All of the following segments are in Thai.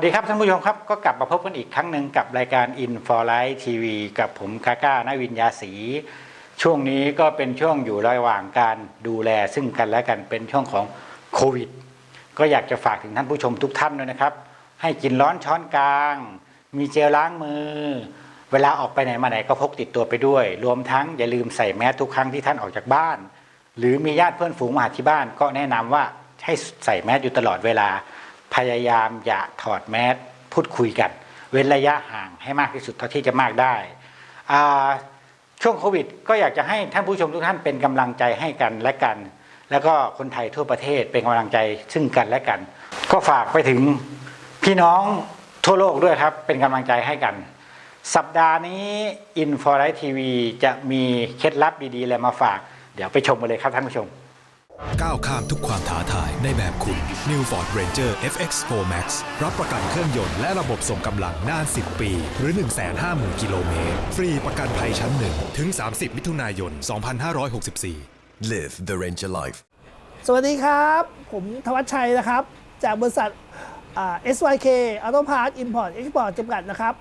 วัสดีครับท่านผู้ชมครับก็กลับมาพบกันอีกครั้งหนึ่งกับรายการ In for Life TV กับผมกาก้านวินยาศรีช่วงนี้ก็เป็นช่วงอยู่ระหว่างการดูแลซึ่งกันและกันเป็นช่วงของโควิด ก็อยากจะฝากถึงท่านผู้ชมทุกท่านด้วยนะครับ ให้กินร้อนช้อนกลาง มีเจลล้างมือ เวลาออกไปไหนมาไหนก็พกติดตัวไปด้วย รวมทั้งอย่าลืมใส่แมสทุกครั้งที่ท่านออกจากบ้าน หรือมีญาติเพื่อนฝูงมาหาที่บ้านก็แนะนำว่าให้ใส่แมสอยู่ตลอดเวลา พยายามอย่าถอดแมสพูดคุยกัน เว้นระยะห่างให้มากที่สุดเท่าที่จะมากได้ช่วงโควิด ก็อยากจะให้ท่านผู้ชมทุกท่านเป็นกำลังใจให้กันและกัน แล้วก็คนไทยทั่วประเทศเป็นกำลังใจซึ่งกันและกัน ก็ฝากไปถึงพี่น้องทั่วโลกด้วยครับ เป็นกำลังใจให้กัน สัปดาห์นี้ In for Life TV จะมีเคล็ดลับดีๆอะไรมาฝาก เดี๋ยวไปชมกันเลยครับท่านผู้ชม ก้าวข้ามทุกความท้าทายในแบบคุณ New Ford Ranger FX4 Max รับประกันเครื่องยนต์และระบบส่งกำลังนาน 10 ปี หรือ 150,000 กิโลเมตร ฟรีประกันภัยชั้นหนึ่งถึง 30 มิถุนายน 2564 Live the Ranger life. สวัสดีครับ ผมธวัชชัยนะครับ จากบริษัทอ่า SYK Auto Parts Import Export จำกัดนะครับ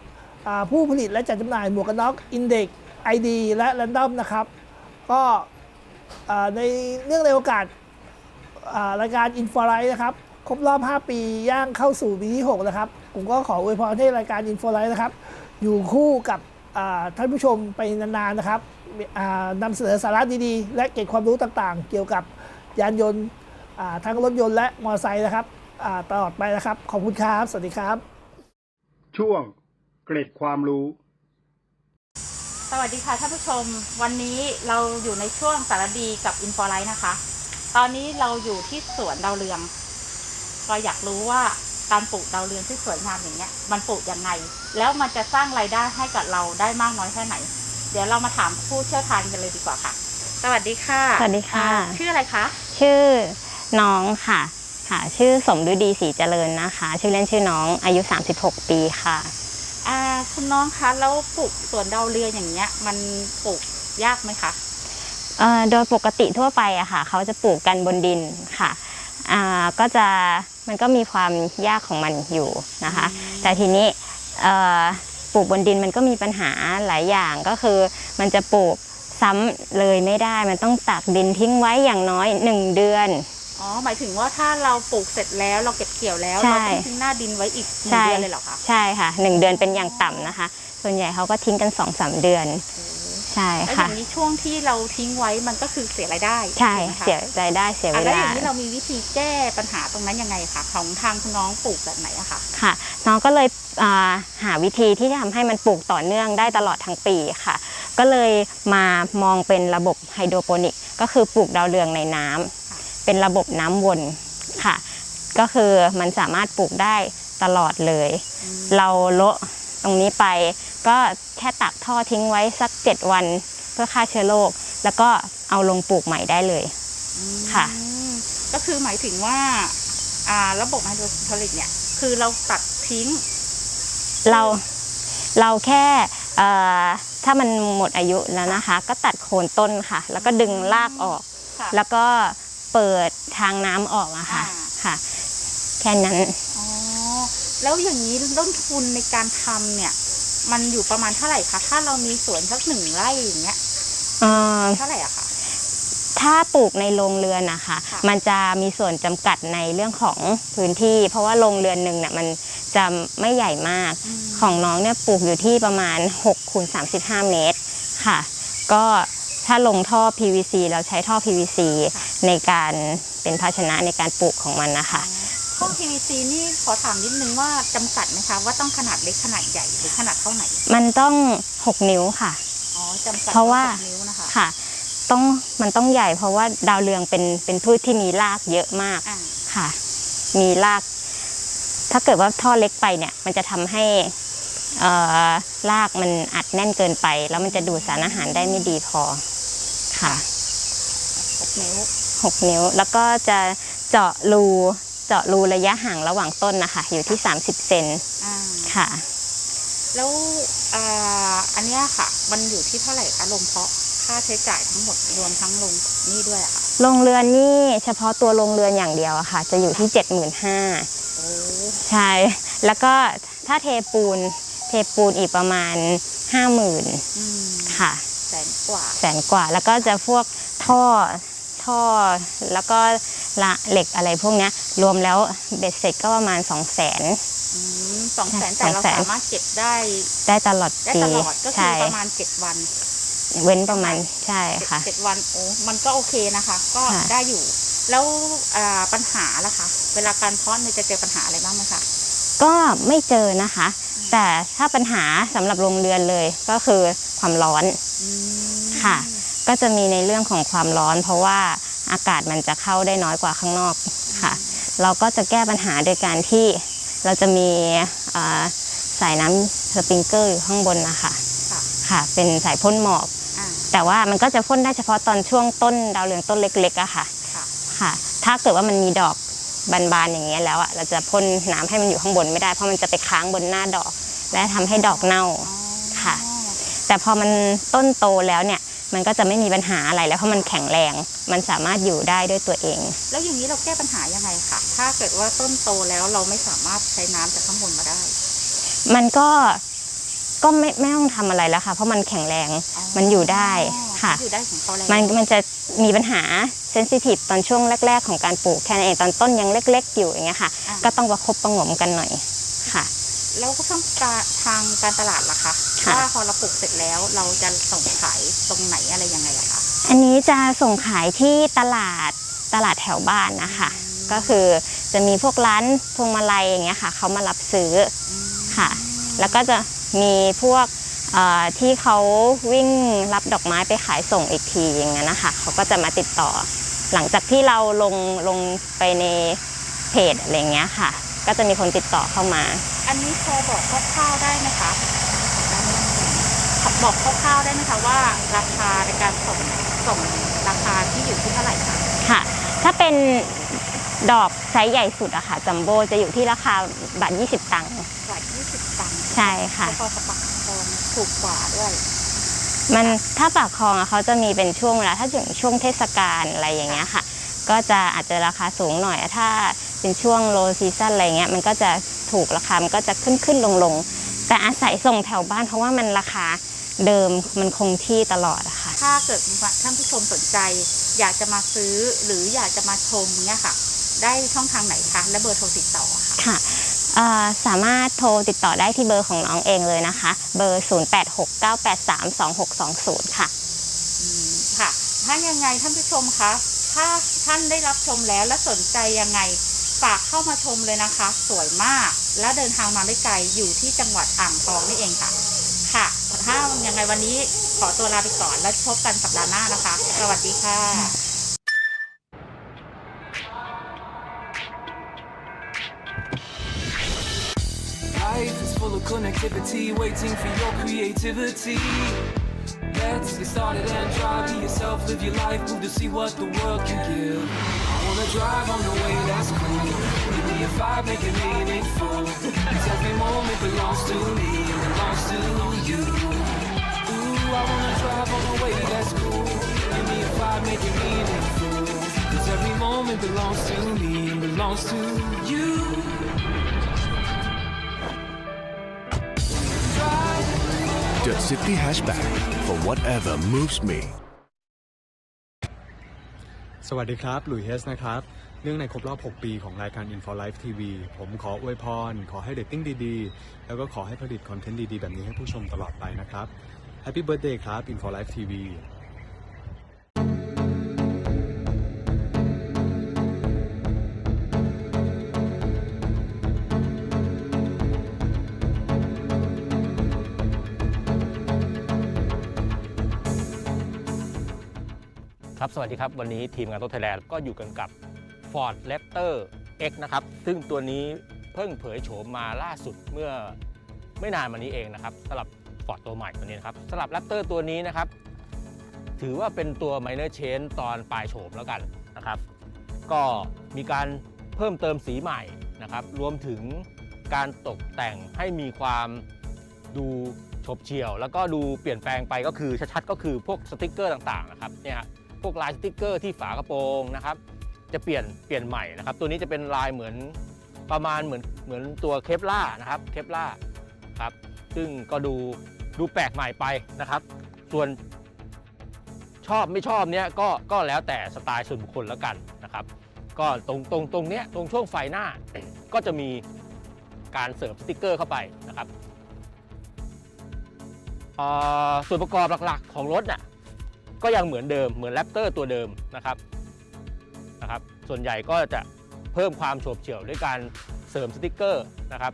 อ่าผู้ผลิตและจัดจำหน่ายหมวกกันน็อก Index ID และ Random นะครับ ก็อ่า ในเนื่องในโอกาสรายการ i n f o l i g h t นะครับ ครบรอบ 5 ปีย่างเข้าสู่ปีที่ 6 นะครับ ผมก็ขออวยพรให้รายการ i n f o l i g h t นะครับ อยู่คู่กับท่านผู้ชมไปนานๆนะครับนำเสนอสาระดีๆ และเก็บความรู้ต่างๆ เกี่ยวกับยานยนต์ทั้งรถยนต์และมอเตอร์ไซค์นะครับตลอดไปนะครับ ขอบคุณครับ สวัสดีครับ ช่วงเกร็ดความรู้ สวัสดีค่ะท่านผู้ชมวันนี้เราอยู่ในช่วงสารดีกับอินฟอไลท์นะคะ ตอนนี้เราอยู่ที่สวนดาวเรือง ก็อยากรู้ว่าการปลูกดาวเรืองที่สวยงามอย่างเงี้ย มันปลูกยังไง แล้วมันจะสร้างรายได้ให้กับเราได้มากน้อยแค่ไหน เดี๋ยวเรามาถามผู้เชี่ยวชาญกันเลยดีกว่าค่ะ สวัสดีค่ะสวัสดีค่ะ อ่าชื่ออะไรคะชื่อน้องค่ะค่ะ ชื่อสมฤดีศรีเจริญนะคะ ชื่อเล่นชื่อน้องอายุ 36 ปีค่ะ อ่าคุณน้องคะแล้วปลูกสวนดาวเรืองอย่างเงี้ย มันปลูกยากไหมคะเอ่อโดยปกติทั่วไปอะค่ะ เขาจะปลูกกันบนดินค่ะอ่าก็จะมันก็มีความยากของมันอยู่นะคะ แต่ทีนี้เอ่อปลูกบนดินมันก็มีปัญหาหลายอย่างก็คือ มันจะปลูกซ้ำเลยไม่ได้ มันต้องตากดินทิ้งไว้อย่างน้อย 1 เดือน อ๋อหมายถึงว่าถ้าเราปลูกเสร็จแล้วเราเก็บเกี่ยวแล้วใช่เราต้องทิ้งหน้าดินไว้อีกหนึ่งใช่เดือนเลยเหรอคะใช่ค่ะหนึ่งเดือนเป็นอย่างต่ำนะคะ ส่วนใหญ่เขาก็ทิ้งกัน2อสเดือน ใช่แล้วอค่ะ ย่างนี้ช่วงที่เราทิ้งไว้มันก็คือเสียรายได้ใช่ถูกไหมคะเสียรายได้เสียเวอะแล้วอลา ย่างนี้เรามีวิธีแก้ปัญหาตรงนั้นยังไงคะของทางคุณน้องปลูกแบบไหนอะคะค่ะน้องก็เลยอ่าหาวิธีที่จะทำให้มันปลูกต่อเนื่องได้ตลอดทั้งปีค่ะ ก็เลยมามองเป็นระบบไฮโดรโปนิก ก็คือปลูกดาวเรืองในน้ำ เป็นระบบน้ำวนค่ะ ก็คือมันสามารถปลูกได้ตลอดเลย เราโละตรงนี้ไป ก็แค่ตักท่อทิ้งไว้สัก 7 วันเพื่อฆ่าเชื้อโรคแล้วก็เอาลงปลูกใหม่ได้เลยค่ะอืมก็คือหมายถึงว่าอ่าระบบไฮโดรโปนิกเนี่ยคือเราตัดทิ้ง เราเราแค่เอ่อถ้ามันหมดอายุแล้วนะคะ ก็ตัดโคนต้นค่ะ แล้วก็ดึงรากออกค่ะแล้วก็ เปิดทางน้ำออกอะค่ะอ่า ค่ะ แค่นั้นอ๋อ แล้วอย่างนี้ต้นทุนในการทำเนี่ย มันอยู่ประมาณเท่าไหร่คะ ถ้าเรามีสวนสักหนึ่งไร่อย่างเงี้ย เอ่อเท่าไหร่อะคะ ถ้าปลูกในโรงเรือนนะคะ ค่ะ มันจะมีส่วนจำกัดในเรื่องของพื้นที่ เพราะว่าโรงเรือนหนึ่งเนี่ยมันจะไม่ใหญ่มาก ของน้องเนี่ยปลูกอยู่ที่ประมาณ6คูณ35 เมตรค่ะ ก็ถ้าลงท่อ PVC เราใช้ท่อ PVC ในการเป็นภาชนะในการปลูกของมันนะคะท่อ PVC นี่ขอถามนิดนึงว่าจำกัดไหมคะ ว่าต้องขนาดเล็กขนาดใหญ่หรือขนาดเท่าไหนมันต้อง 6 นิ้วค่ะ อ๋อจำกัดเพราะว่า หกนิ้วนะคะค่ะ ต้องมันต้องใหญ่เพราะว่าดาวเรืองเป็นเป็นพืชที่มีรากเยอะมากอ่าค่ะ มีราก ถ้าเกิดว่าท่อเล็กไปเนี่ย มันจะทำให้เอ่อรากมันอัดแน่นเกินไป แล้วมันจะดูดสารอาหารได้ไม่ดีพอค่ะ หกนิ้ว หกนิ้ว แล้วก็จะเจาะรูเจาะรูระยะห่างระหว่างต้นนะคะอยู่ที่ 30 เซนอ่าค่ะ แล้วอ่าอันเนี้ยค่ะ มันอยู่ที่เท่าไหร่คะลงเพาะค่าใช้จ่ายทั้งหมดรวมทั้งลงนี่ด้วยอะค่ะโรงเรือนนี่เฉพาะตัวโรงเรือนอย่างเดียวอะค่ะ จะอยู่ที่ 75,000โอ้ใช่ แล้วก็ถ้าเทปูนเทปูนอีกประมาณ 50,000อืมค่ะ แสนกว่าแสนกว่าแล้วก็จะพวกท่อ ท่อ แล้วก็ละเหล็กอะไรพวกเนี้ยรวมแล้วเบ็ดเสร็จก็ประมาณ2 0 0 0 0 0อืมสองแสนแต่เรา200,000สามารถเก็บได้ได้ตลอดได้ปีตลอดก็คือใช่ประมาณเจ็ดวันเว้นประมาณใช่เจ็ดค่ะ เจ็ดวันโอ้มันก็โอเคนะคะ ก็ค่ะ ได้อยู่ แล้วอ่าปัญหาล่ะคะ เวลาการเพาะเนี่ยจะเจอปัญหาอะไรบ้างไหมคะ ก็ไม่เจอนะคะแต่ถ้าปัญหาสำหรับโรงเรือนเลยก็คือความร้อนอืมค่ะ ก็จะมีในเรื่องของความร้อน เพราะว่าอากาศมันจะเข้าได้น้อยกว่าข้างนอกค่ะ เราก็จะแก้ปัญหาโดยการที่เราจะมีเอ่อสายน้ำสปริงเกอร์อยู่ข้างบนนะคะค่ะค่ะเป็นสายพ่นหมอกอ่าแต่ว่ามันก็จะพ่นได้เฉพาะตอนช่วงต้นดาวเรืองต้นเล็กๆอะค่ะค่ะค่ะถ้าเกิดว่ามันมีดอกบานๆอย่างเงี้ยแล้วอะเราจะพ่นน้ำให้มันอยู่ข้างบนไม่ได้เพราะมันจะไปค้างบนหน้าดอก และทำให้ดอกเน่าอ๋อค่ะ แต่พอมันต้นโตแล้วเนี่ย มันก็จะไม่มีปัญหาอะไรแล้วเพราะมันแข็งแรง มันสามารถอยู่ได้ด้วยตัวเอง แล้วอย่างนี้เราแก้ปัญหายังไงคะถ้าเกิดว่าต้นโตแล้วเราไม่สามารถใช้น้ำจากข้างบนมาได้ มันก็ก็ไม่ไม่ต้องทำอะไรแล้วค่ะ เพราะมันแข็งแรงมันอยู่ได้ค่ะอยู่ได้ของเขาแล้วมันมันจะมีปัญหาเซนซิทีฟตอนช่วงแรก ๆ ของการปลูกแค่นั้นเองตอนต้นยังเล็ก ๆ อยู่อย่างเงี้ยค่ะอะก็ต้องประคบประหงมกันหน่อยค่ะ แล้วก็ต้องการทางการตลาดล่ะคะค่ะ ว่าพอเราปลูกเสร็จแล้วเราจะส่งขายตรงไหนอะไรยังไงอะคะอันนี้จะส่งขายที่ตลาดตลาดแถวบ้านนะคะ ก็คือจะมีพวกร้านพวงมาลัยอย่างเงี้ยค่ะเขามารับซื้อ ค่ะ แล้วก็จะมีพวกเอ่อที่เขาวิ่งรับดอกไม้ไปขายส่งอีกทีอย่างเงี้ยนะคะเขาก็จะมาติดต่อ หลังจากที่เราลงลงไปในเพจอะไรเงี้ยค่ะ ก็จะมีคนติดต่อเข้ามา อันนี้พอบอกคร่าวๆได้ไหมคะบอกคร่าวๆได้ไหมคะว่า ราคาในการส่งส่งราคาที่อยู่ที่เท่าไหร่คะค่ะ ถ้าเป็นดอกไซส์ใหญ่สุดอะค่ะจัมโบ้จะอยู่ที่ราคาบาท20 ตังค์กว่า20 ตังค์ใช่ค่ะแล้วพอสปักทองถูกกว่าด้วยมันถ้าปากคลองอะเขาจะมีเป็นช่วงเวลาถ้าถึงช่วงเทศกาลอะไรอย่างเงี้ยค่ะ ก็จะอาจจะราคาสูงหน่อยถ้า เป็นช่วงโลซีซั o นอะไรเงี้ยมันก็จะถูกราคา มันก็จะขึ้นขึ้นลงลงแต่อาศัยส่งแถวบ้านเพราะว่ามันราคาเดิมมันคงที่ตลอดอะค่ะ ถ้าเกิดท่านผู้ชมสนใจ อยากจะมาซื้อหรืออยากจะมาชมเนี่ยค่ะ ได้ช่องทางไหนคะและเบอร์โทรติดต่ออะค่ะค่ะเอ่อสามารถโทรติดต่อได้ที่เบอร์ของน้องเองเลยนะคะ เบอร์ 0869832620 ค่ะอืมค่ะ ถ้ายังไงท่านผู้ชมคะ ถ้าท่านได้รับชมแล้วและสนใจยังไง ฝากเข้ามาชมเลยนะคะ สวยมากและเดินทางมาไม่ไกลอยู่ที่จังหวัดอ่างทองนี่เองค่ะ ค่ะถ้ายังไงวันนี้ขอตัวลาไปก่อนแล้วพบกันสัปดาห์หน้านะคะ สวัสดีค่ะ Life is full of connectivity, waiting for your creativity. Let's get started and drive. Be yourself, live your life, move to see what the world can give. Drive on the way that's cool. Give me a vibe, make it meaningful. 'Cause every moment belongs to me, and belongs to you. Ooh, I wanna drive on the way that's cool. Give me a vibe, make it meaningful. 'Cause every moment belongs to me, and belongs to you. The City Hatchback for whatever moves me สวัสดีครับ หลุยเฮสนะครับ เนื่องในครบรอบ 6 ปีของรายการ Info Life TV ผมขออวยพร ขอให้เดตติ้งดีๆ แล้วก็ขอให้ผลิตคอนเทนต์ดีๆ แบบนี้ให้ผู้ชมตลอดไปนะครับ Happy Birthday ครับ Info Life TV ครับสวัสดีครับ วันนี้ทีมงานโต๊ะไทยแลนด์ก็อยู่กันกับ Ford Raptor X นะครับ ซึ่งตัวนี้เพิ่งเผยโฉมมาล่าสุดเมื่อไม่นานมานี้เองนะครับสำหรับ Ford ตัวใหม่ตัวนี้นะครับสำหรับ Raptor ตัวนี้นะครับ ถือว่าเป็นตัว minor change ตอนปลายโฉมแล้วกันนะครับ ก็มีการเพิ่มเติมสีใหม่นะครับ รวมถึงการตกแต่งให้มีความดูฉบเฉี่ยว แล้วก็ดูเปลี่ยนแปลงไปก็คือชัดๆก็คือพวกสติกเกอร์ต่างๆนะครับเนี่ย พวกลายสติกเกอร์ที่ฝากระโปรงนะครับ จะเปลี่ยนเปลี่ยนใหม่นะครับ ตัวนี้จะเป็นลายเหมือนประมาณเหมือนเหมือนตัวเคปล่านะครับเคปล่าครับ ซึ่งก็ดูดูแปลกใหม่ไปนะครับ ส่วนชอบไม่ชอบเนี้ยก็ก็แล้วแต่สไตล์ส่วนบุคคลแล้วกันนะครับ ก็ตรงตรงตรงเนี้ยตรงช่วงไฟหน้าก็จะมีการเสริมสติกเกอร์เข้าไปนะครับส่วนประกอบหลักๆของรถน่ะ ก็ยังเหมือนเดิมเหมือนแรปเตอร์ตัวเดิมนะครับนะครับ ส่วนใหญ่ก็จะเพิ่มความโฉบเฉี่ยวด้วยการเสริมสติกเกอร์นะครับ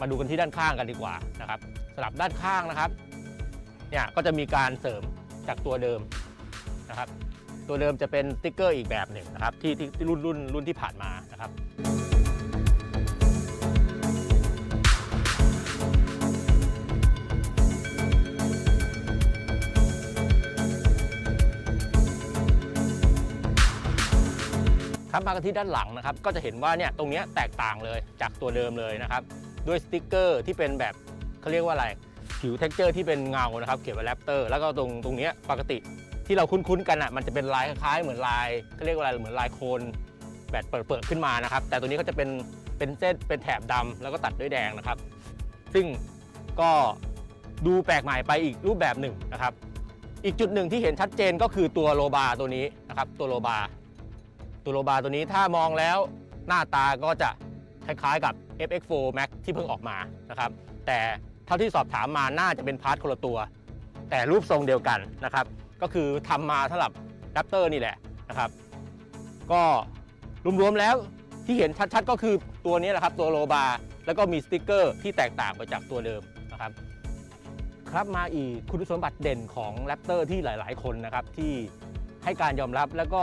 มาดูกันที่ด้านข้างกันดีกว่านะครับสลับด้านข้างนะครับเนี่ยก็จะมีการเสริมจากตัวเดิมนะครับ ตัวเดิมจะเป็นสติกเกอร์อีกแบบหนึ่งนะครับที่ที่รุ่นรุ่นรุ่นที่ผ่านมานะครับ ครับมากันที่ด้านหลังนะครับก็จะเห็นว่าเนี่ยตรงเนี้ยแตกต่างเลยจากตัวเดิมเลยนะครับด้วยสติ๊กเกอร์ที่เป็นแบบเขาเรียกว่าอะไรผิวเท็กเจอร์ที่เป็นเงานะครับเขียนว่าแรปเตอร์แล้วก็ตรงตรงเนี้ยปกติที่เราคุ้นๆกันอะมันจะเป็นลายคล้ายๆเหมือนลายเขาเรียกว่าอะไรเหมือนลายโคนแบบเปิดๆขึ้นมานะครับ แต่ตัวนี้ก็จะเป็นเป็นเส้นเป็นแถบดำแล้วก็ตัดด้วยแดงนะครับ ซึ่งก็ดูแปลกใหม่ไปอีกรูปแบบหนึ่งนะครับ อีกจุดหนึ่งที่เห็นชัดเจนก็คือตัวโลบาตัวนี้นะครับ ตัวโลบา ตัวโลบาตัวนี้ถ้ามองแล้วหน้าตาก็จะคล้ายๆกับ FX4 Max ที่เพิ่งออกมานะครับ แต่เท่าที่สอบถามมาน่าจะเป็นพาร์ทคนละตัว แต่รูปทรงเดียวกันนะครับ ก็คือทำมาสำหรับ Raptor นี่แหละนะครับ ก็รวมๆแล้วที่เห็นชัดๆ ก็คือตัวนี้แหละครับตัวโลบาแล้วก็มีสติกเกอร์ที่แตกต่างไปจากตัวเดิมนะครับ ครับมาอีกคุณสมบัติเด่นของ Raptor ที่หลาย ๆ คนนะครับที่ให้การยอมรับแล้วก็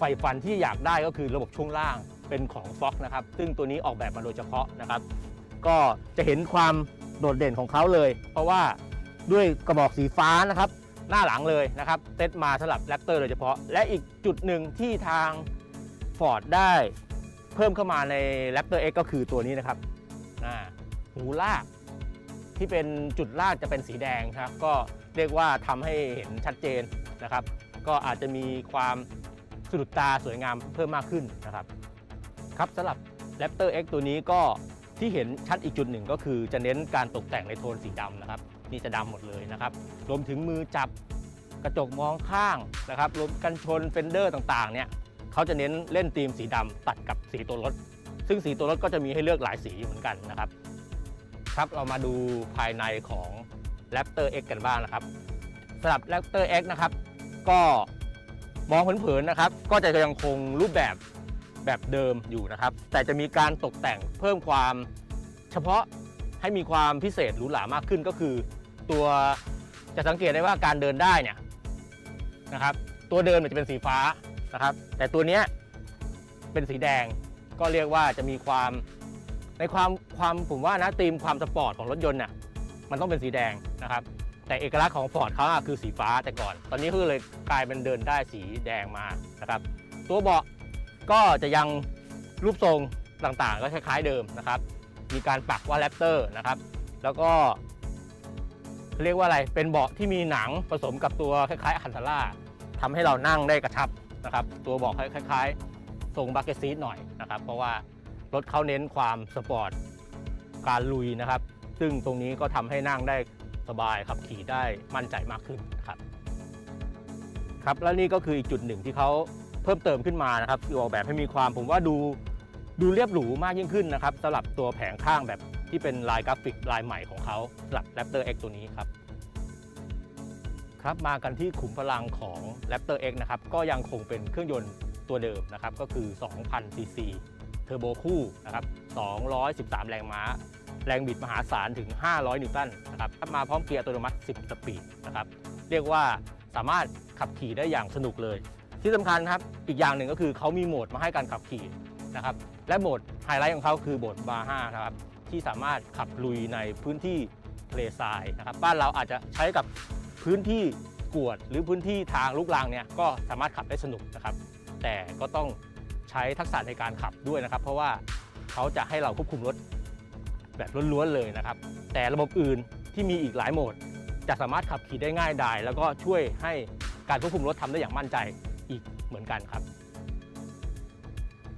ใฝ่ฝันที่อยากได้ก็คือระบบช่วงล่างเป็นของ Fox นะครับ ซึ่งตัวนี้ออกแบบมาโดยเฉพาะนะครับ ก็จะเห็นความโดดเด่นของเขาเลย เพราะว่าด้วยกระบอกสีฟ้านะครับ หน้าหลังเลยนะครับเซตมาสำหรับ Raptor โดยเฉพาะ และอีกจุดหนึ่งที่ทาง Ford ได้เพิ่มเข้ามาใน Raptor X ก็คือตัวนี้นะครับหูลากที่เป็นจุดลากจะเป็นสีแดงครับ ก็เรียกว่าทำให้เห็นชัดเจนนะครับ ก็อาจจะมีความ สะดุดตาสวยงามเพิ่มมากขึ้นนะครับครับสำหรับ Raptor X ตัวนี้ก็ที่เห็นชัดอีกจุดหนึ่งก็คือจะเน้นการตกแต่งในโทนสีดำนะครับนี่จะดำหมดเลยนะครับรวมถึงมือจับกระจกมองข้างนะครับรวมกันชนเฟนเดอร์ต่างๆเนี่ยเขาจะเน้นเล่นธีมสีดำตัดกับสีตัวรถ ซึ่งสีตัวรถก็จะมีให้เลือกหลายสีเหมือนกันนะครับ ครับเรามาดูภายในของ Raptor X กันบ้างนะครับสำหรับ Raptor X นะครับ ก็ มองเผินๆนะครับ ก็จะยังคงรูปแบบแบบเดิมอยู่นะครับ แต่จะมีการตกแต่งเพิ่มความเฉพาะให้มีความพิเศษหรูหรามากขึ้นก็คือ ตัวจะสังเกตได้ว่าการเดินได้เนี่ยนะครับ ตัวเดินมันจะเป็นสีฟ้านะครับ แต่ตัวเนี้ยเป็นสีแดงก็เรียกว่าจะมีความในความความผมว่านะธีมความสปอร์ตของรถยนต์น่ะมันต้องเป็นสีแดงนะครับ แต่เอกลักษณ์ของฟอร์ดเขาอะคือสีฟ้าแต่ก่อน ตอนนี้ก็เลยกลายเป็นเดินได้สีแดงมานะครับตัวเบาะก็จะยังรูปทรงต่างๆ ก็คล้ายๆเดิมนะครับ มีการปักว่าแรปเตอร์นะครับ แล้วก็เรียกว่าอะไร เป็นเบาะที่มีหนังผสมกับตัวคล้ายๆอคันธาร่าทำให้เรานั่งได้กระชับนะครับ ตัวเบาะคล้ายๆทรงบักเก็ตซีทหน่อยนะครับ เพราะว่ารถเขาเน้นความสปอร์ต การลุยนะครับ ซึ่งตรงนี้ก็ทำให้นั่งได้ สบายขับขี่ได้มั่นใจมากขึ้นนะครับครับและนี่ก็คืออีกจุดหนึ่งที่เขาเพิ่มเติมขึ้นมานะครับที่ออกแบบให้มีความผมว่าดูดูเรียบหรูมากยิ่งขึ้นนะครับสำหรับตัวแผงข้างแบบที่เป็นลายกราฟิกลายใหม่ของเขาสำหรับ Raptor X ตัวนี้ครับครับมากันที่ขุมพลังของ Raptor X นะครับก็ยังคงเป็นเครื่องยนต์ตัวเดิมนะครับก็คือ 2,000 ซีซี ทอร์โบคู่นะครับ213 แรงม้า แรงบิดมหาศาลถึง 500 นิวตันนะครับมาพร้อมเกียร์อัตโนมัติ 10 สปีดนะครับเรียกว่าสามารถขับขี่ได้อย่างสนุกเลย ที่สำคัญครับอีกอย่างหนึ่งก็คือเขามีโหมดมาให้การขับขี่นะครับและโหมดไฮไลท์ของเขาคือโหมดบาร์5นะครับที่สามารถขับลุยในพื้นที่ทะเลทรายนะครับบ้านเราอาจจะใช้กับพื้นที่กวดหรือพื้นที่ทางลูกรังเนี่ยก็สามารถขับได้สนุกนะครับ แต่ก็ต้อง ใช้ทักษะในการขับด้วยนะครับ เพราะว่าเขาจะให้เราควบคุมรถแบบล้วนๆเลยนะครับ แต่ระบบอื่นที่มีอีกหลายโหมด จะสามารถขับขี่ได้ง่ายดาย แล้วก็ช่วยให้การควบคุมรถทำได้อย่างมั่นใจอีกเหมือนกันครับ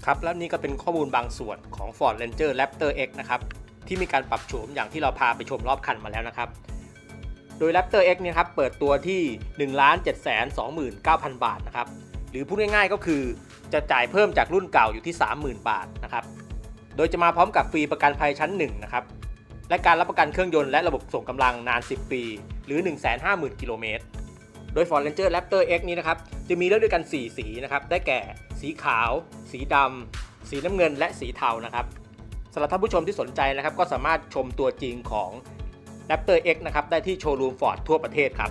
ครับและนี่ก็เป็นข้อมูลบางส่วนของ Ford Ranger Raptor X นะครับที่มีการปรับโฉมอย่างที่เราพาไปชมรอบคันมาแล้วนะครับ โดย Raptor X เนี่ยครับเปิดตัวที่ 1 7 2 9 0 0 0 บาทนะครับ หรือพูดง่ายๆก็คือ จะจ่ายเพิ่มจากรุ่นเก่าอยู่ที่ 30,000 บาทนะครับ โดยจะมาพร้อมกับฟรีประกันภัยชั้น1นะครับ และการรับประกันเครื่องยนต์และระบบส่งกำลังนาน 10 ปี หรือ 150,000 กิโลเมตร โดย Ford Ranger Raptor X นี้นะครับ จะมีเลือกด้วยกัน 4 สีนะครับ ได้แก่ สีขาว สีดำ สีน้ำเงิน และสีเทานะครับสำหรับท่านผู้ชมที่สนใจนะครับ ก็สามารถชมตัวจริงของ Raptor X นะครับ ได้ที่โชว์รูม Ford ทั่วประเทศครับ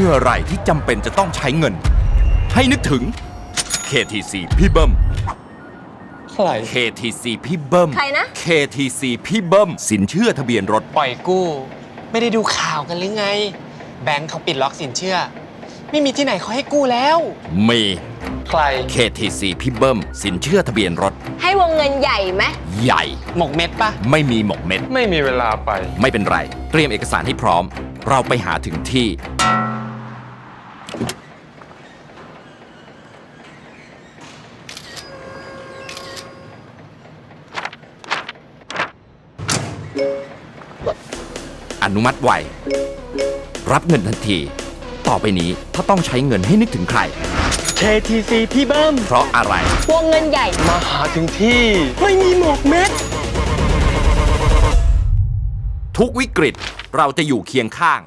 มื่อไหร่ที่จำเป็นจะต้องใช้เงิน ให้นึกถึง KTC พี่เบิ้ม ใคร KTC พี่เบิ้ม ใครนะ KTC พี่เบิ้ม สินเชื่อทะเบียนรถ ปล่อยกู้ ไม่ได้ดูข่าวกันหรือไง แบงค์เขาปิดล็อกสินเชื่อ ไม่มีที่ไหนเขาให้กู้แล้ว มี ใคร KTC พี่เบิ้ม สินเชื่อทะเบียนรถ ให้วงเงินใหญ่ไหมใหญ่ หมกเม็ดปะไม่มีหมกเม็ด ไม่มีเวลาไป ไม่เป็นไร เตรียมเอกสารให้พร้อม เราไปหาถึงที่ นุมัติไว รับเงินทันที ต่อไปนี้ถ้าต้องใช้เงินให้นึกถึงใคร KTC พี่เบิ้มเพราะอะไร วงเงินใหญ่ มาหาถึงที่ ไม่มีหมกเม็ด ทุกวิกฤตเราจะอยู่เคียงข้าง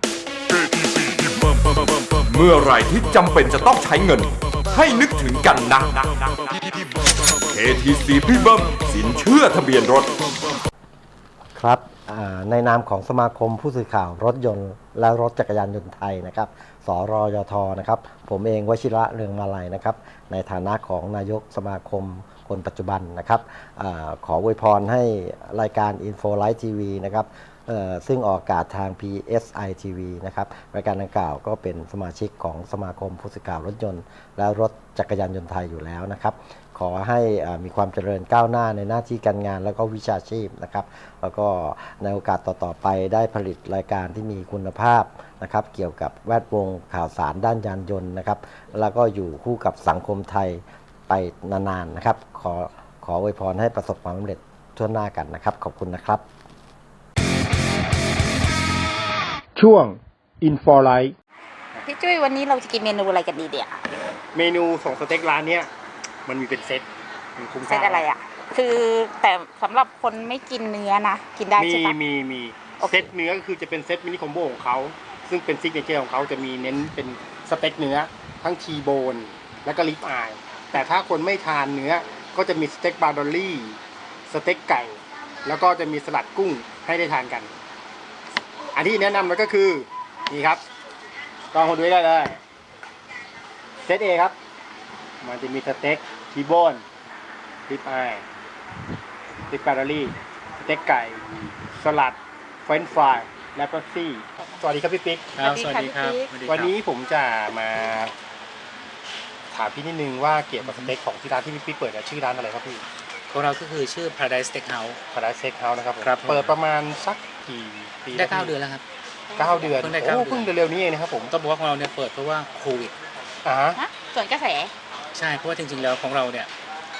เมื่อไหรที่จำเป็นจะต้องใช้เงิน ให้นึกถึงกันนะ KTC พี่เบิ้มสินเชื่อทะเบียนรถ ครับอ่า ในนามของสมาคมผู้สื่อข่าวรถยนต์ และรถจักรยานยนต์ไทยนะครับ สรยทนะครับ ผมเองวชิระเรืองมาลัยนะครับ ในฐานะของนายกสมาคมคนปัจจุบันนะครับอขออวยพรให้รายการ Info Live TV นะครับซึ่งออกอากาศทาง PSI TV นะครับ รายการดังกล่าวก็เป็นสมาชิกของสมาคมผู้สื่อข่าวรถยนต์ และรถจักรยานยนต์ไทยอยู่แล้วนะครับ ขอให้อ่ามีความเจริญก้าวหน้าในหน้าที่การงาน แล้วก็วิชาชีพนะครับแล้วก็ในโอกาสต่อๆไปได้ผลิตรายการที่มีคุณภาพนะครับเกี่ยวกับแวดวงข่าวสารด้านยานยนต์นะครับแล้วก็อยู่คู่กับสังคมไทยไปนานๆนะครับ ขอขออวยพรให้ประสบความสำเร็จทั่วหน้ากันนะครับ ขอบคุณนะครับ ช่วง Info Live พี่จุ้ยวันนี้เราจะกินเมนูอะไรกันดีเดี่ยเมนูของสเต็กร้านเนี้ย มันมีเป็นเซตมันคุ้มเซค่าตอะไรอะ คือแต่สำหรับคนไม่กินเนื้อนะ กินได้มีใช่ปะ มีมีโอเค เซตเนื้อก็คือจะเป็นเซตมินิคอมโบของเขา ซึ่งเป็นซิกเนเจอร์ของเขาจะมีเน้นเป็นสเต็กเนื้อ ทั้งทีโบน และก็ลิปอาย แต่ถ้าคนไม่ทานเนื้อก็จะมีสเต็กบาร์ดอลลี่ สเต็กไก่ แล้วก็จะมีสลัดกุ้งให้ได้ทานกัน อันที่แนะนำมันก็คือ นี่ครับลองคนดูได้เลย เซตเอครับ มันจะมีสเต็ก ทีโบนลิปอายสต็กแบตเตอรี่สเต็กไก่ สลัด เฟรนช์ฟราย และเป๊ปซี่ สวัสดีครับพี่ปิ๊ก ครับสวัสดีครับวัสดีครับ วันนี้ผมจะมาถามพี่นิดนึงว่าเกี่ยวกับสเต็กของที่ร้านที่พี่ปิ๊กเปิดชื่อร้านอะไรครับพี่ ของเราก็คือชื่อ Paradise Steakhouse พาราเซ็กเฮาส์นะครับครับผมเปิดประมาณสักกี่ปีได้แล้ว9เดือนแล้วครับเก้าเดือนเพิ่งได้เก้าโอ้เดือนเพิ่งเร็วๆนี้เองนะครับผมต้องบอกว่าของเราเนี่ยเปิดเพราะว่าโควิดอ่าส่วนกระแส ใช่เพราะว่าจริง ๆ แล้วของเราเนี่ย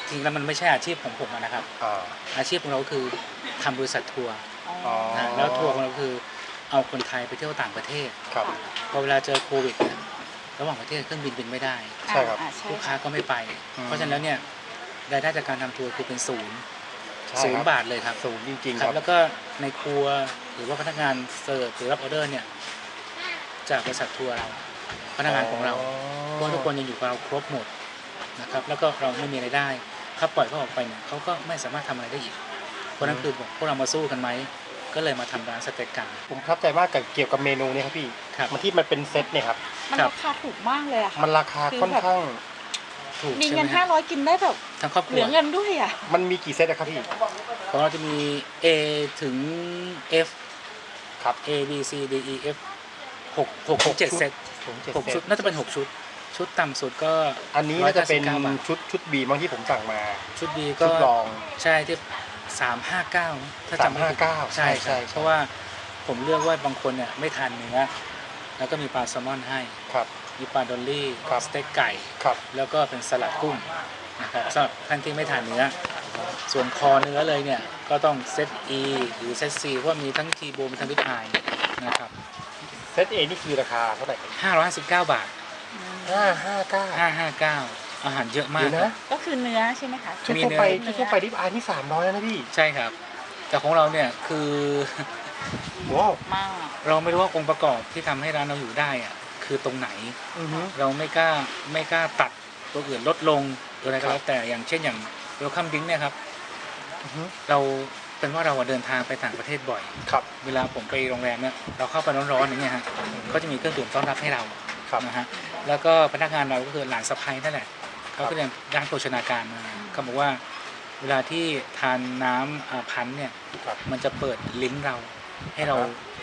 จริงๆแล้วมันไม่ใช่อาชีพของผมอะนะครับ อ่าอาชีพของเราคือทำบริษัททัวร์อ๋อนะแล้วทัวร์ของเราคือเอาคนไทยไปเที่ยวต่างประเทศครับ พอเวลาเจอโควิดเนี่ยระหว่างประเทศเครื่องบินบินไม่ได้ ใช่ครับ อ่าใช่ลูกค้าก็ไม่ไป อืม เพราะฉะนั้นเนี่ยรายได้จากการทำทัวร์คือเป็นศูนย์ใช่ศูนคย์รับบาทเลยครับ ศูนย์จริง ๆ คครัรับบแล้วก็ในครัวหรือว่าพนักงานเสิร์ฟหรือรับออเดอร์เนี่ยจากบริษัททัวร์เราพนักงานของเราเพราะว่าทุกคนยังอยู่กับเราครบหมด นะครับ แล้วก็เราไม่มีรายได้ขถ้าปล่อยเขาออกไปเนี่ยเขาก็ไม่สามารถทำอะไรได้อีก เพราะนั้นคือบอกพวกเรามาสู้กันไหม ก็เลยมาทำร้านสเต็กกัน ผมประทับใจมากกับเกี่ยวกับเมนูเนี่ยครับพี่ครับ มันที่มันเป็นเซตเนี่ยครับ มันราคาถูกมากเลยอะค่ะ มันราคาค่อนข้าง ถูกมีใช่ไหเงิมนฮะ500 กินได้แบบ ทั้งครอบคเหรัลืวอเงินด้วยอะมันมีกี่เซตนะครับพี่ ของเราจะมี A ถึง F ครับ A B C D E F หกหกหกเจ็ดชุดเซตหกเจ็ดหกเซตชุดน่าจะเป็นหกชุด ชุดต่ำสุดก็ อันนี้น่าจะเป็น199บาท ชุดชุดบีบางที่ผมสั่งมา ชุดดีก็ชุดรอง ใช่ที่สามห้าเก้าถ้าจำไม่ผิด359ใช่ใช่ใช่ ใช่เพราะว่าผมเลือกว่าบางคนเนี่ยไม่ทานเนื้อแล้วก็มีปลาแซลมอนให้ ครับ มีปลาดอลลี่ครับ สเต็กไก่ ครับ แล้วก็เป็นสลัดกุ้งนะครับสำหรับท่านที่ไม่ทานเนื้อ ส่วนคอเนื้อเลยเนี่ย ก็ต้องเซต E หรือเซต C เพราะว่ามีทั้งทีโบมีทั้งลิปอายนะครับเซตเอนี่คือราคาเท่าไหร่ครับ559 บาท ห้าห้าเก้า559อาหารเยอะมากเดี๋ยวคนะรับ ก็คือเนื้อใช่ไหมคะชุดมีทั่วเนื้อ ไปชุดทั่วไปริบอายที่สามร้อยนะพี่ใช่ครับ แต่ของเราเนี่ยคือ ว้าวมาก เราไม่รู้ว่าองค์ประกอบที่ทำให้ร้านเราอยู่ได้อะคือตรงไหน อือฮึ เราไม่กล้าไม่กล้าตัดตัวอื่นลดลงหรืออะไรก็แล้วแต่อย่างเช่นอย่างเวลคัมดิ้งเนี่ยครับอือฮึ เราเป็นว่าเราอะเดินทางไปต่างประเทศบ่อย ครับ เวลาผมไปโรงแรมเนี่ยเราเข้าไปร้อนๆอย่างเงี้ยฮะก็จะมีเครื่องดื่มต้อนรับให้เรา ครับ นะฮะแล้วก็พนักงานเราก็คือหลานสะพ้ยนั่นแหละเขาก็เรียนด้านโภชนาการมาเขาบอกว่าเวลาที่ทานน้ำอ่าพันธุ์เนี่ยครับมันจะเปิดลิ้นเราให้เรา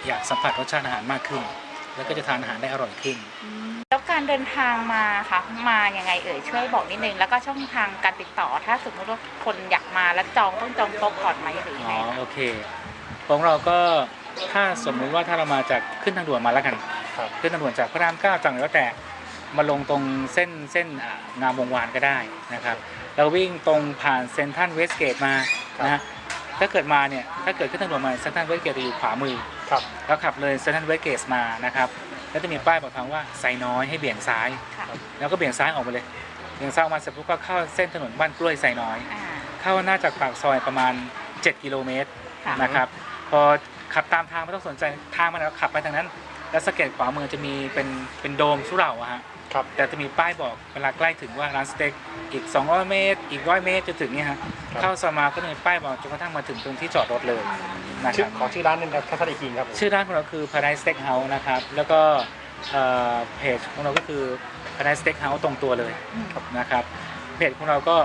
อยากสัมผัสรสชาติอาหารมากขึ้น แล้วก็จะทานอาหารได้อร่อยขึ้น แล้วการเดินทางมาค่ะ มายังไงเอ่ยช่วยบอกนิดนึง แล้วก็ช่องทางการติดต่อถ้าสมมติว่าคนอยากมาแล้วจองต้องจองโต๊ะก่อนไหมหรือยังอ๋ไงอคะโอเคของเราก็ถ้าสมมุติว่าถ้าเรามาจากขึ้นทางด่วนมาแล้วกันครับ ขึ้นทางด่วนจากพระรามเก้าจังหรือว่าแต่มาลงตรงเส้นเส้นอ่างามวงวานก็ได้นะครับเราวิ่งตรงผ่านเซนทรัลเวสเกตมานะฮะถ้าเกิดมาเนี่ยถ้าเกิดขึ้นทางด่วนมาเซนทรัลเวสเกตจะอยู่ขวามือครับแล้วขับเลยเซนทรัลเวสเกตมานะครับแล้วจะมีป้ายบอกทางว่าไซน้อยให้เบี่ยงซ้ายค่ะแล้วก็เบี่ยงซ้ายออกมาเลยเบี่ยงซ้ายออกมาเสร็จปุ๊บก็เข้าเส้นถนนบ้านกล้วยไซน้อยอ่าเข้าหน้าจากปากซอยประมาณ 7 กิโลเมตรค่ะนะครับพอขับตามทางไม่ต้องสนใจทางมันแล้วขับไปทางนั้น แล้วสังเกตขวามือจะมีเป็นเป็นโดมสุเหร่าอะฮะครับ แต่จะมีป้ายบอกเวลาใกล้ถึงว่าร้านสเต็กอีก 200 เมตร อีก100เมตรจะถึงเนี่ยฮะเข้าซอยมาก็จะมีป้ายบอกจนกระทั่งมาถึงตรงที่จอดรถเลยนะคชื่อรับ ขอชื่อร้านหนึงครับท่านอีกทีครับผมชื่อร้านของเราคือ Paradise Steak House นะครับ แล้วก็เอ่อเพจของเราก็คือ Paradise Steak House ตรงตัวเลยนะครับเพจของเราก็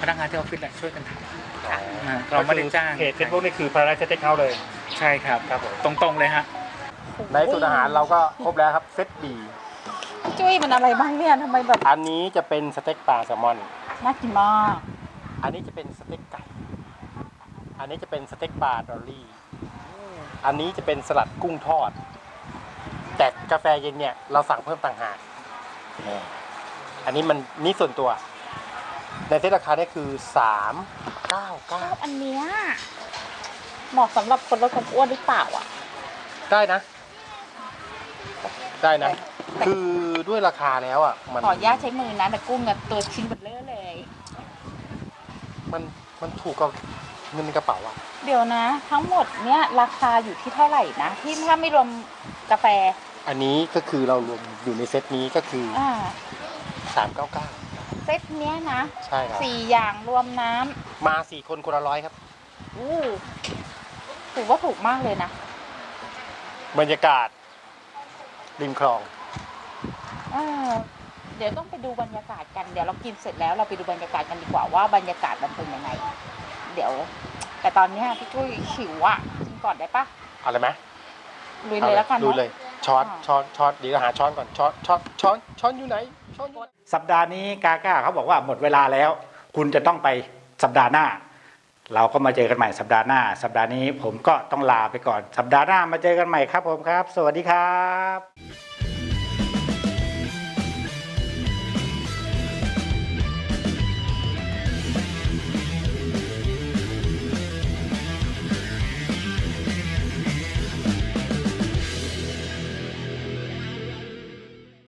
พนักงานที่ออฟฟิศแหละช่วยกันทำนะเราไม่ได้จ้างเพจเฟซบุ๊กนี่คือ Paradise Steak House เลยใช่ครับ ครับผมตรงๆเลยฮะ ในสูตรอาหารเราก็ครบแล้วครับเซตบีพี่จุ้ยมันอะไรบ้างเนี่ยทำไมแบบอันนี้จะเป็นสเต็กปลาแซลมอน น่ากินมาก อันนี้จะเป็นสเต็กไก่ อันนี้จะเป็นสเต็กปลาดอลลี่ อันนี้จะเป็นสลัดกุ้งทอด แต่กาแฟเย็นเนี่ยเราสั่งเพิ่มต่างหาก อันนี้มันนี่ส่วนตัว ในเซตราคาเนี่ยคือสามเก้าชเก้าอบอันเนี้ยเหมาะสำหรับคนลดความอ้วนหรือเปล่าอะ ได้นะ ได้นะ คือด้วยราคาแล้วอะมันขออนุญาตใช้มือนะแต่กุ้งกับตัวชิ้นเบลเลอร์เลย มันมันถูกกับเงินในกระเป๋าอะเดี๋ยวนะ ทั้งหมดเนี่ยราคาอยู่ที่เท่าไหร่นะ ที่ถ้าไม่รวมกาแฟ อันนี้ก็คือเรารวมอยู่ในเซตนี้ก็คืออ่าสามเก้าเก้าเซตเนี้ยนะใช่ครับสี่อย่างรวมน้มาสี่คนคนละร้อยครับำอู้ถือว่าถูกมากเลยนะ บรรยากาศ ริมคลอง เออเดี๋ยวต้องไปดูบรรยากาศกัน เดี๋ยวเรากินเสร็จแล้วเราไปดูบรรยากาศกันดีกว่าว่าบรรยากาศมันเป็นยังไง เดี๋ยว แต่ตอนเนี้ยพี่กุ้ยหิวอะกินก่อนได้ปะเอาเลยไหมลุยเลยแล้วกันดูเนาะ เลยช้อนอ่า ช้อนช้อนเดี๋ยวหาช้อนก่อนช้อนช้อนช้อนช้อนอยู่ไหนช้อนอยู่ไหน สัปดาห์นี้กาก้าเขาบอกว่าหมดเวลาแล้ว คุณจะต้องไปสัปดาห์หน้า เราก็มาเจอกันใหม่สัปดาห์หน้า สัปดาห์นี้ผมก็ต้องลาไปก่อน สัปดาห์หน้ามาเจอกันใหม่ครับผมครับ สวัสดีครับ